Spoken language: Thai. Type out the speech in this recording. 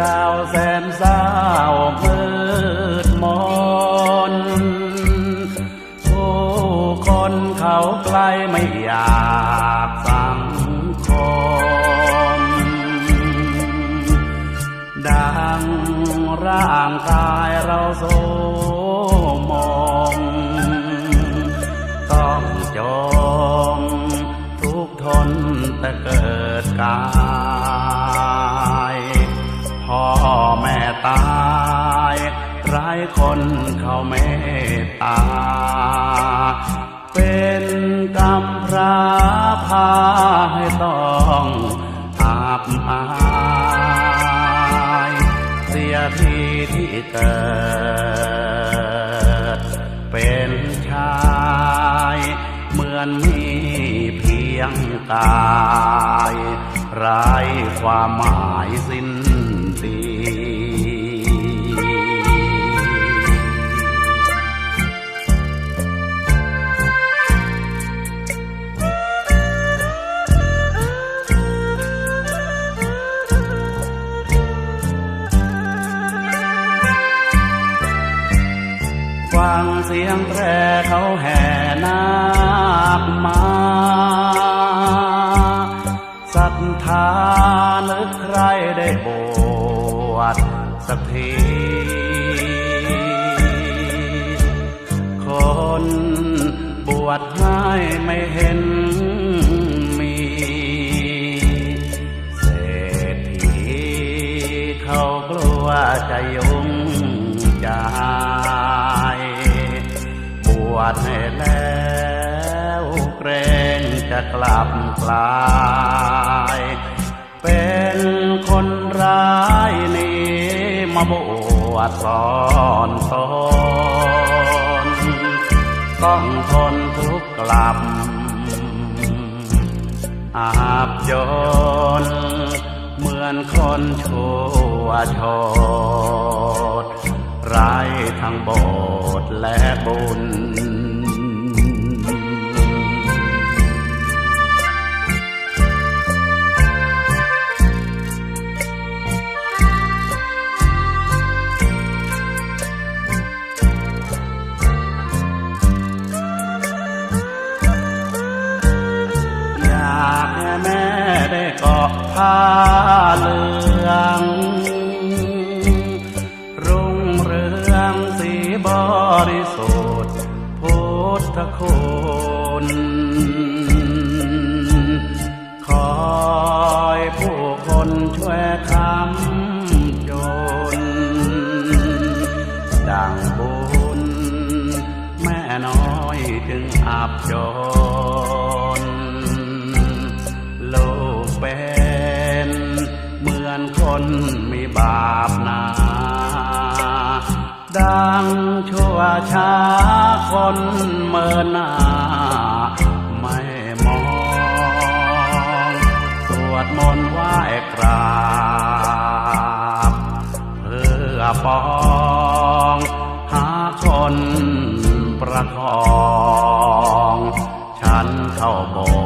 ราวแสนเศร้ามืดมนผู้คนเขาใกล้ไม่อยากสังคม ดังร่างกายเราโสมมต้องจมทุกทนแต่เกิดกาายไร้คนเขาเมตตา เป็นกำพร้าพาให้ต้องอาบอายเสียทีที่เกิด เป็นชายเหมือนมีเพียงกายไร้ความหมายสิ้น เสียงแตรเขาแห่นาคมาศรัทธานึกใครได้บวชสักทีคนบวชให้ไม่เห็นมีเศรษฐีเขากลัวจะยุ่ง บวชให้แล้วเกรงจะกลับกลาย เป็นคนร้ายนี่มาบวชสอนตนต้องทนทุกข์กลับอาบจนเหมือนคนชั่วชด ไร้ทั้งโบสถ์และบุญอยากให้แม่ได้เกาะผ้าเลือ ทคน หน้าไม่มอง สวดมนต์ไหว้กราบ เพื่อปองหาคนประคอง ฉันเข้าโบส